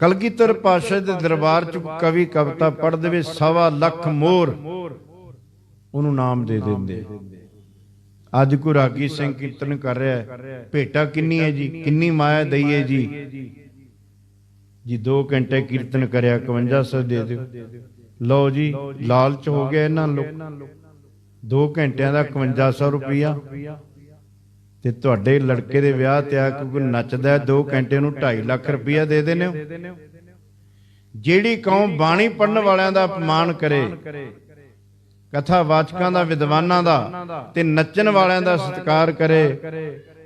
ਕਲਗੀਧਰ ਪਾਸ਼ਾ ਦੇ ਦਰਬਾਰ ਚ ਕਵੀ ਕਵਿਤਾ ਪੜ੍ਹ ਦੇਵੇ ਸਵਾ ਲੱਖ ਮੋਰ। ਉਹਨੂੰ ਨਾਮ ਦੇ ਦਿੰਦੇ ਅੱਜ ਕੋ ਰਾਗੀ ਸਿੰਘ ਕੀਰਤਨ ਕਰ ਰਿਹਾ ਹੈ। ਭੇਟਾ ਕਿੰਨੀ ਹੈ ਜੀ? ਕਿੰਨੀ ਮਾਇਆ ਦਈਏ ਜੀ? ਜੀ? 2 ਘੰਟੇ ਕੀਰਤਨ ਕਰਿਆ 5100 ਦੇ ਦਿਓ। ਲਓ ਜੀ ਲਾਲਚ ਹੋ ਗਿਆ ਇਹਨਾਂ ਲੋਕ 2 ਘੰਟਿਆਂ ਦਾ 5100 ਰੁਪਇਆ ਤੇ ਤੁਹਾਡੇ ਲੜਕੇ ਦੇ ਵਿਆਹ ਤੇ ਆ ਕੋਈ ਨੱਚਦਾ 2 ਘੰਟੇ ਨੂੰ 2.5 ਲੱਖ ਰੁਪਇਆ ਦੇ ਦਿੰਦੇ ਹੋ। ਜਿਹੜੀ ਕੌਮ ਬਾਣੀ ਪੜਨ ਵਾਲਿਆਂ ਦਾ ਅਪਮਾਨ ਕਰੇ ਕਥਾ ਵਾਚਕਾਂ ਦਾ, ਵਿਦਵਾਨਾਂ ਦਾ ਤੇ ਨੱਚਣ ਵਾਲਿਆਂ ਦਾ ਸਤਿਕਾਰ ਕਰੇ,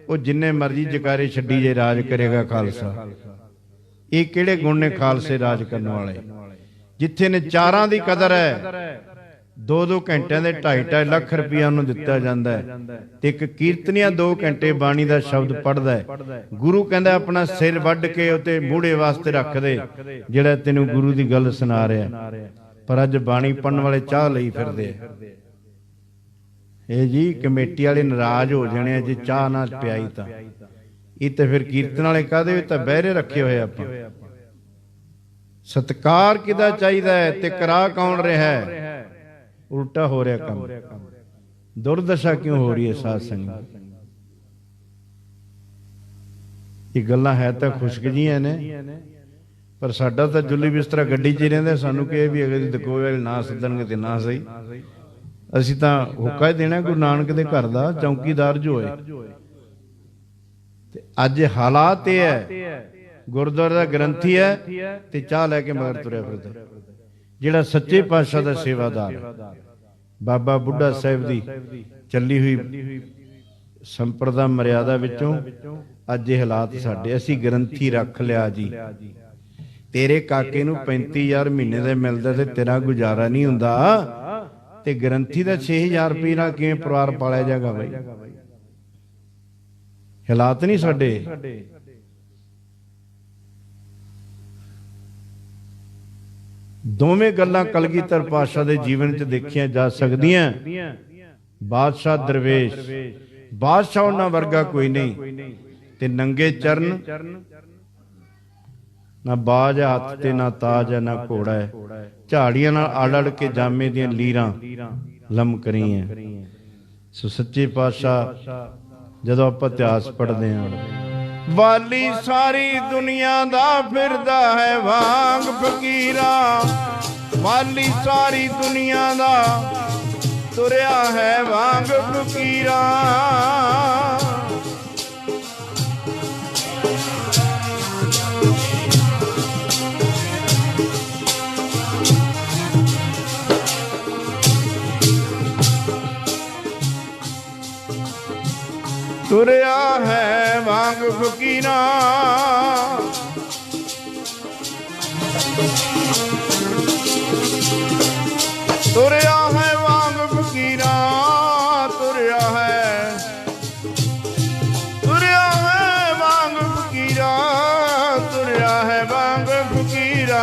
ਉਹ ਜਿੰਨੇ ਮਰਜ਼ੀ ਜਕਾਰੇ ਛੱਡੀ ਜੇ, ਰਾਜ ਕਰੇਗਾ ਖਾਲਸਾ। ਇਹ ਕਿਹੜੇ ਗੁਣ ਨੇ ਖਾਲਸੇ ਰਾਜ ਕਰਨ ਵਾਲੇ? ਜਿੱਥੇ ਨੇ ਚਾਰਾਂ ਦੀ ਕਦਰ ਹੈ ਦੋ ਦੋ ਘੰਟਿਆਂ ਦੇ 2.5 ਲੱਖ ਰੁਪਇਆ ਉਹਨੂੰ ਦਿੱਤਾ ਜਾਂਦਾ ਹੈ। ਤੇ ਇੱਕ ਕੀਰਤਨੀਆ 2 ਘੰਟੇ ਬਾਣੀ ਦਾ ਸ਼ਬਦ ਪੜਦਾ ਹੈ। ਗੁਰੂ ਕਹਿੰਦਾ ਆਪਣਾ ਸਿਰ ਵੱਢ ਕੇ ਉਤੇ ਮੂੜੇ ਵਾਸਤੇ ਰੱਖ ਦੇ ਜਿਹੜਾ ਤੈਨੂੰ ਗੁਰੂ ਦੀ ਗੱਲ ਸੁਣਾ ਰਿਹਾ। ਪਰ ਅੱਜ ਬਾਣੀ ਪੜਨ ਵਾਲੇ ਚਾਹ ਲਈ ਫਿਰਦੇ ਆ। ਇਹ ਜੀ ਕਮੇਟੀ ਵਾਲੇ ਨਾਰਾਜ਼ ਹੋ ਜਾਣੇ ਜੇ ਚਾਹ ਨਾ ਪਿਆਈ ਤਾਂ। ਇਹ ਤੇ ਫਿਰ ਕੀਰਤਨ ਵਾਲੇ ਕਾਦੇ ਤਾਂ ਬਹਿਰੇ ਰੱਖੇ ਹੋਏ ਆਪਾਂ। ਸਤਕਾਰ ਕਿਦਾ ਚਾਹੀਦਾ ਹੈ ਤੇ ਕਰਾ ਕੌਣ ਰਿਹਾ ਹੈ? ਉਲਟਾ ਹੋ ਰਿਹਾ ਕੰਮ। ਦੁਰਦਸ਼ਾ ਕਿਉਂ ਹੋ ਰਹੀ ਹੈ ਸਾਧ ਸੰਗਤ ਇਹ ਗੱਲਾਂ ਹੈ ਤਾਂ ਖੁਸ਼ਕ ਜੀਆਂ ਨੇ, ਪਰ ਸਾਡਾ ਤਾਂ ਜੁੱਲੀ ਬਿਸਤਰਾ ਗੱਡੀ 'ਚ ਹੀ ਰਹਿੰਦਾ, ਸਾਨੂੰ ਕਿ ਇਹ ਵੀ ਅਗਰ ਦਕੋਏ ਨਾ ਸੱਦਣਗੇ ਤੇ ਨਾ ਸਹੀ। ਅਸੀਂ ਤਾਂ ਹੁਕਾ ਹੀ ਦੇਣਾ ਗੁਰੂ ਨਾਨਕ ਦੇ ਘਰ ਦਾ, ਚੌਕੀਦਾਰ ਜੋ ਹੈ। ਤੇ ਅੱਜ ਹਾਲਾਤ ਇਹ ਹੈ, ਗੁਰਦੁਆਰੇ ਦਾ ਗ੍ਰੰਥੀ ਹੈ ਤੇ ਚਾਹ ਲੈ ਕੇ ਮਗਰ ਤੁਰਿਆ ਫਿਰਦਾ। ਜਿਹੜਾ ਸੱਚੇ ਪਾਤਸ਼ਾਹ ਦਾ ਸੇਵਾਦਾਰ। ਬਾਬਾ ਬੁੱਢਾ ਸਾਹਿਬ ਦੀ ਚੱਲੀ ਹੋਈ ਸੰਪਰਦਾ ਮਰਿਆਦਾ ਵਿੱਚੋਂ ਅੱਜ ਇਹ ਹਾਲਾਤ ਸਾਡੇ ਅਸੀਂ ਗ੍ਰੰਥੀ ਰੱਖ ਲਿਆ ਜੀ। ਤੇਰੇ ਕਾਕੇ ਨੂੰ 35000 ਮਹੀਨੇ ਦੇ ਮਿਲਦਾ ਤੇ ਤੇਰਾ ਗੁਜ਼ਾਰਾ ਨਹੀਂ ਹੁੰਦਾ। ਤੇ ਗ੍ਰੰਥੀ ਦਾ 6000 ਰੁਪਏ ਨਾਲ ਕਿਵੇਂ ਪਰਿਵਾਰ ਪਾਲਿਆ ਜਾਗਾ ਬਾਈ? ਹਾਲਾਤ ਨਹੀਂ ਸਾਡੇ। ਦੋਵੇਂ ਗੱਲਾਂ ਕਲਗੀਧਰ ਪਾਤਸ਼ਾਹ ਦੇ ਜੀਵਨ 'ਚ ਦੇਖੀਆਂ ਜਾ ਸਕਦੀਆਂ। ਬਾਦਸ਼ਾਹ ਦਰਵੇਸ਼। ਬਾਦਸ਼ਾਹ ਉਹਨਾਂ ਵਰਗਾ ਕੋਈ ਨਹੀਂ। ਤੇ ਨੰਗੇ ਚਰਨ। ਨਾ ਬਾਜ ਹੱਥ ਤੇ, ਨਾ ਤਾਜ ਹੈ ਨਾ ਘੋੜਾ ਹੈ। ਝਾੜੀਆਂ ਨਾਲ ਅੜ ਅੜ ਕੇ ਜਾਮੇ ਦੀਆਂ ਲੀਰਾਂ ਲਮਕ ਰਹੀਆਂ ਸੋ ਸੱਚੇ ਪਾਤਸ਼ਾਹ, ਜਦੋਂ ਆਪਾਂ ਇਤਿਹਾਸ ਪੜ੍ਹਦੇ ਹਾਂ ਵਾਲੀ ਸਾਰੀ ਦੁਨੀਆ ਦਾ ਫਿਰਦਾ ਹੈ ਵਾਂਗ ਫਕੀਰਾ। ਵਾਲੀ ਸਾਰੀ ਦੁਨੀਆ ਦਾ ਤੁਰਿਆ ਹੈ ਵਾਂਗ ਫਕੀਰਾ। ਤੁਰਿਆ ਹੈ ਵਾਂਗ ਫਕੀਰਾ। ਤੁਰਿਆ ਹੈ ਵਾਂਗ ਫਕੀਰਾ, ਤੁਰਿਆ ਹੈ। ਤੁਰਿਆ ਹੈ ਵਾਂਗ ਫਕੀਰਾ, ਤੁਰਿਆ ਹੈ ਵਾਂਗ ਫਕੀਰਾ।